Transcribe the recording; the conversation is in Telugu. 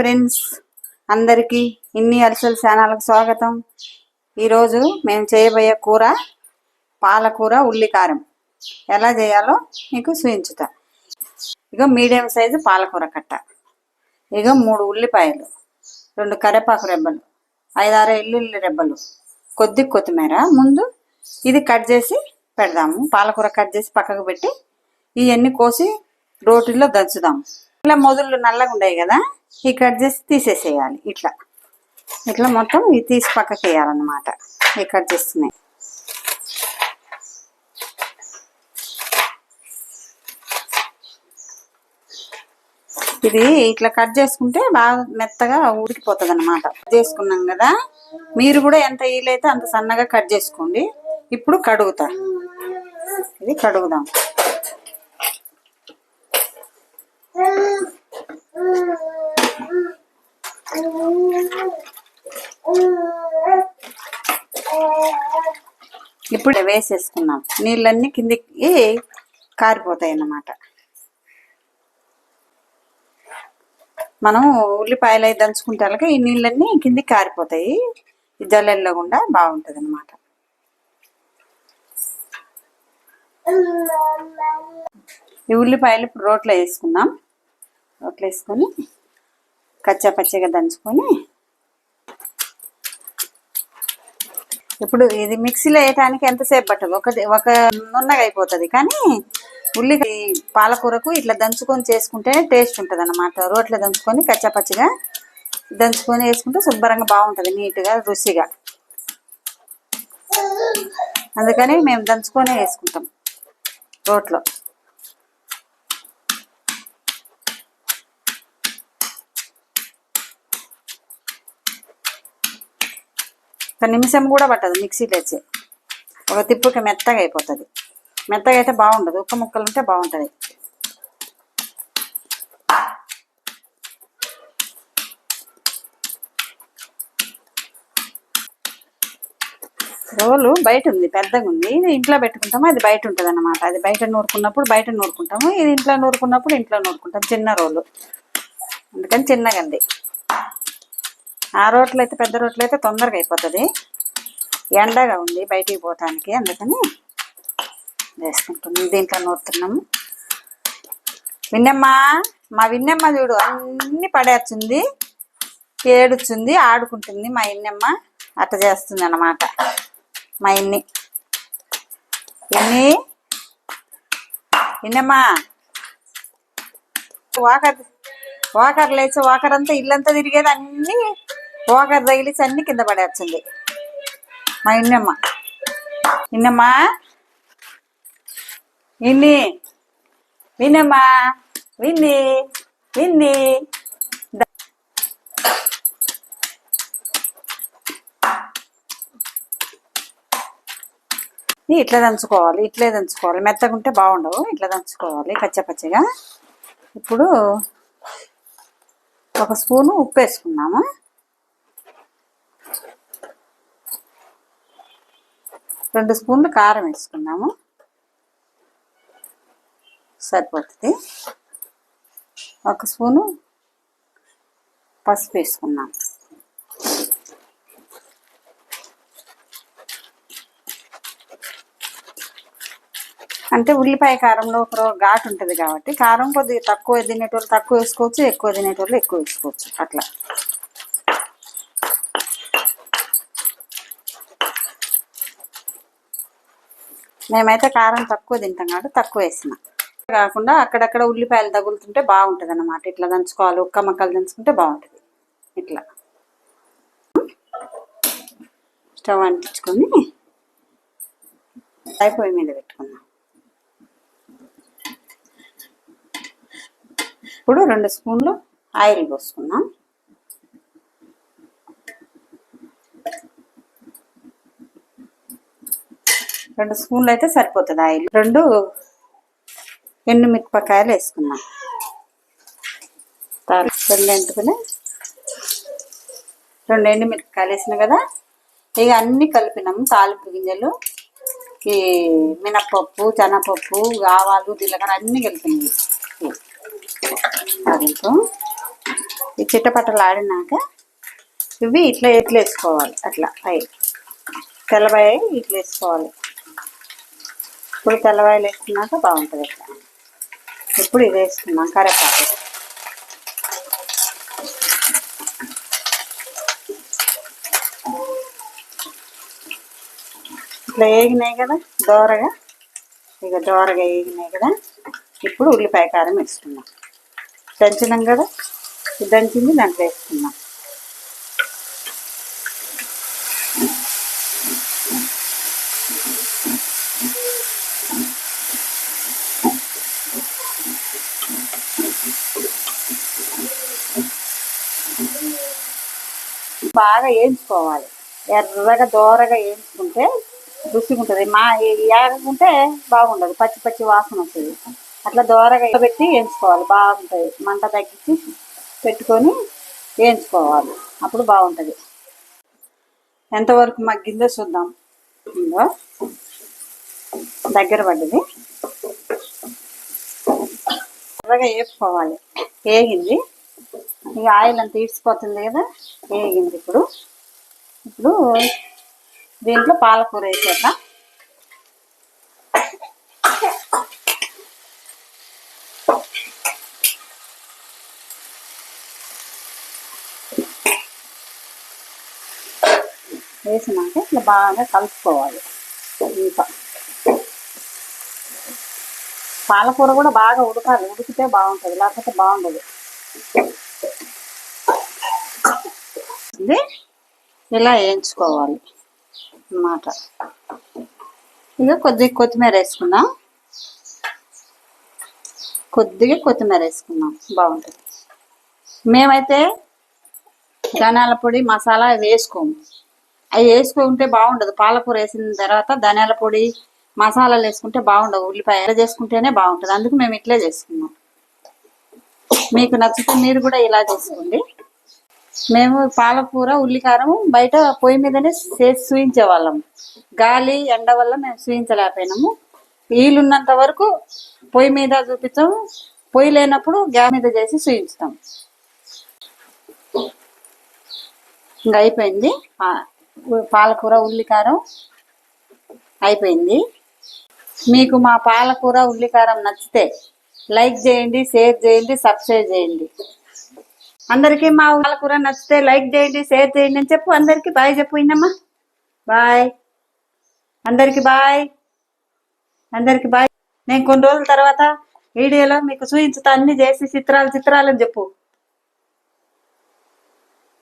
ఫ్రెండ్స్ అందరికీ ఇన్ని అరిసెల ఛానల్కి స్వాగతం. ఈరోజు మేము చేయబోయే కూర పాలకూర ఉల్లికారం. ఎలా చేయాలో మీకు చూపించుతా. ఇక మీడియం సైజు పాలకూర కట్ట. ఇక మూడు ఉల్లిపాయలు రెండు కరివేపాకు రెబ్బలు ఐదారు ఎల్లుల్లి రెబ్బలు కొద్ది కొత్తిమీర. ముందు ఇది కట్ చేసి పెడదాము. పాలకూర కట్ చేసి పక్కకు పెట్టి ఇవన్నీ కోసి రోటిలో దంచుదాం ఇలా మొదళ్ళు నల్లగా ఉండేవి కదా? ఈ కట్ చేసి తీసేసేయాలి ఇట్లా. ఇట్లా మొత్తం ఇది తీసి పక్కకి వేయాలన్నమాట ఈ కట్ చేస్తున్నాయి ఇది ఇట్లా కట్ చేసుకుంటే బాగా మెత్తగా ఉడికిపోతుంది అనమాట చేసుకున్నాం కదా మీరు కూడా ఎంత వీలైతే అంత సన్నగా కట్ చేసుకోండి. ఇప్పుడు కడుగుతా. ఇది కడుగుదాం. ఇప్పుడు వేసేసుకున్నాం. నీళ్ళన్నీ కిందికి కారిపోతాయి అన్నమాట మనం ఉల్లిపాయలు అవి దంచుకుంటే అలాగే ఈ నీళ్ళన్నీ కిందికి కారిపోతాయి. ఈ జల్లెల్లో గుండా బాగుంటుంది అనమాట ఈ ఉల్లిపాయలు ఇప్పుడు రోట్లో వేసుకుందాం. రోట్లో వేసుకొని కచ్చా పచ్చిగా దంచుకొని ఇప్పుడు ఇది మిక్సీలో వేయటానికి ఎంతసేపు పట్టదు? ఒక ఒక నున్నగా అయిపోతుంది. కానీ ఉల్లి పాలకూరకు ఇట్లా దంచుకొని చేసుకుంటే టేస్ట్ ఉంటుంది అన్నమాట రోట్లో దంచుకొని కచ్చపచ్చిగా దంచుకొని వేసుకుంటే శుభ్రంగా బాగుంటుంది నీట్గా రుచిగా. అందుకని మేము దంచుకొని వేసుకుంటాం రోట్లో. ఒక నిమిషం కూడా పట్టదు మిక్సీలో వచ్చి ఒక తిప్పుకి మెత్తగా అయిపోతుంది. మెత్తగా అయితే బాగుండదు. ఉక్క ముక్కలు ఉంటే బాగుంటుంది. రోలు బయట ఉంది పెద్దగా ఉంది. ఇది ఇంట్లో పెట్టుకుంటాము? అది బయట ఉంటుంది అన్నమాట అది బయట నూరుకున్నప్పుడు బయట నూరుకుంటాము. ఇది ఇంట్లో నూరుకున్నప్పుడు ఇంట్లో నూరుకుంటాం. చిన్న రోలు. అందుకని చిన్నగా ఉంది. ఆ రోట్లు అయితే పెద్ద రోట్లు అయితే తొందరగా అయిపోతుంది. ఎండగా ఉంది బయటికి పోవటానికి అందుకని వేసుకుంటుంది దీంట్లో నూరుతున్నాము. విన్నమ్మ మా విన్నమ్మ చూడు అన్ని పడేస్తుంది ఏడుచుంది ఆడుకుంటుంది మా ఇన్నమ్మ. అట్ట చేస్తుంది అన్నమాట. మా ఇన్ని. ఇన్ని. ఇన్నమ్మ వాకర్ వాకర్ లేచి వాకర్ అంతా ఇల్లంతా తిరిగేది అన్నీ వాకర్ తగిలిచి అన్ని కింద పడేస్తుంది. మా ఇన్నమ్మ. ఇన్నమ్మా? విన్ని. విన్నమ్మా. విన్ని. విన్ని. ఇట్లా దంచుకోవాలి ఇట్లే దంచుకోవాలి. మెత్తగా ఉంటే బాగుండవు ఇట్లా దంచుకోవాలి పచ్చపచ్చగా ఇప్పుడు ఒక స్పూను ఉప్పు వేసుకున్నాము రెండు స్పూన్లు కారం వేసుకున్నాము. సరిపోతుంది. ఒక స్పూను పసుపు వేసుకున్నాం అంటే ఉల్లిపాయ కారంలో ఒక ఘాటు ఉంటుంది కాబట్టి కారం కొద్దిగా తక్కువ తినేటోళ్ళు తక్కువ వేసుకోవచ్చు ఎక్కువ తినేటోళ్ళు ఎక్కువ వేసుకోవచ్చు. అట్లా. మేమైతే కారం తక్కువ తింటాం కాబట్టి తక్కువ వేసిన. కాకుండా అక్కడక్కడ ఉల్లిపాయలు తగులుతుంటే బాగుంటుంది అన్నమాట ఇట్లా దంచుకోవాలి ఉక్క మక్కలు దంచుకుంటే బాగుంటుంది. ఇట్లా. స్టవ్ అంటించుకొని అయిపోయి మీద పెట్టుకుందాం. ఇప్పుడు రెండు స్పూన్లు ఆయిల్ పోసుకుందాం. రెండు స్పూన్లు అయితే సరిపోతుంది ఆయిల్. రెండు ఎండు మిరపకాయలు వేసుకున్నాం తాలి రెండు ఎంటుకుని రెండు ఎండు మిరపకాయలు వేసిన కదా? ఇక అన్ని కలిపినాము తాలింపు గింజలు ఈ మినపప్పు శనగపప్పు ఆవాలు జీలకర్ర అన్నీ కలిపినాయి తాలింపు. ఈ చిట్టపట్టలు ఆడినాక ఇవి ఇట్లా ఎట్లా వేసుకోవాలి అట్లా అవి తెల్లబాయి ఇట్లా వేసుకోవాలి ఇప్పుడు తెల్లవాయలు వేసుకున్నాక బాగుంటుంది ఇట్లా ఇప్పుడు ఇది వేసుకున్నాం కరేపాకు ఇట్లా వేగినాయి కదా దోరగా? ఇక దోరగా వేగినాయి కదా ఇప్పుడు ఉల్లిపాయ కారం వేసుకున్నాం దంచినాం కదా? దంచింది దాంట్లో వేసుకున్నాం బాగా వేయించుకోవాలి ఎర్రగా దోరగా వేయించుకుంటే రుచిగా ఉంటుంది మా ఏగకుంటే బాగుండదు. పచ్చి పచ్చి వాసన వస్తుంది. అట్లా దోరగా పెట్టి వేయించుకోవాలి బాగుంటుంది. మంట తగ్గించి పెట్టుకొని వేయించుకోవాలి అప్పుడు బాగుంటుంది. ఎంతవరకు మగ్గిందో చూద్దాం. ఇందో దగ్గర పడ్డది. ఎర్రగా వేసుకోవాలి వేగింది ఇక ఆయిల్ అంతా ఈడ్చిపోతుంది కదా వేగింది ఇప్పుడు. ఇప్పుడు దీంట్లో పాలకూర వేసాక వేసినాక ఇట్లా బాగా కలుపుకోవాలి. ఇంకా పాలకూర కూడా బాగా ఉడకాలి. ఉడికితే బాగుంటుంది లేకపోతే బాగుండదు. ఇది ఇలా వేయించుకోవాలి అన్నమాట. ఇక కొద్దిగా కొత్తిమీర వేసుకుందాం. కొద్దిగా కొత్తిమీర వేసుకుందాం. బాగుంటుంది. మేమైతే ధనియాల పొడి మసాలా వేసుకోము. అవి వేసుకుంటే బాగుండదు. పాలకూర వేసిన తర్వాత ధనియాల పొడి మసాలాలు వేసుకుంటే బాగుండదు ఉల్లిపాయ ఎలా చేసుకుంటేనే బాగుంటుంది. అందుకు మేము ఇట్లే చేసుకున్నాం. మీకు నచ్చితే మీరు కూడా ఇలా చేసుకోండి. మేము పాలకూర ఉల్లికారం బయట పొయ్యి మీదనే చేసి చూయించే వాళ్ళం గాలి ఎండ వల్ల మేము చూయించలేకపోయినాము వీలున్నంత వరకు పొయ్యి మీద చూపించాము. పొయ్యి లేనప్పుడు గ్యాస్ మీద చేసి చూయించుతాం ఇంకా అయిపోయింది. పాలకూర ఉల్లికారం అయిపోయింది. మీకు మా పాలకూర ఉల్లికారం నచ్చితే లైక్ చేయండి షేర్ చేయండి సబ్స్క్రైబ్ చేయండి. అందరికీ మా కూర నచ్చితే లైక్ చేయండి షేర్ చేయండి అని చెప్పు. అందరికీ బాయ్ చెప్పు ఇన్నమ్మా బాయ్. అందరికీ బాయ్. అందరికీ బాయ్. నేను కొన్ని రోజుల తర్వాత వీడియోలో మీకు చూపించుతా అన్ని చేసి చిత్రాలు చిత్రాలని చెప్పు.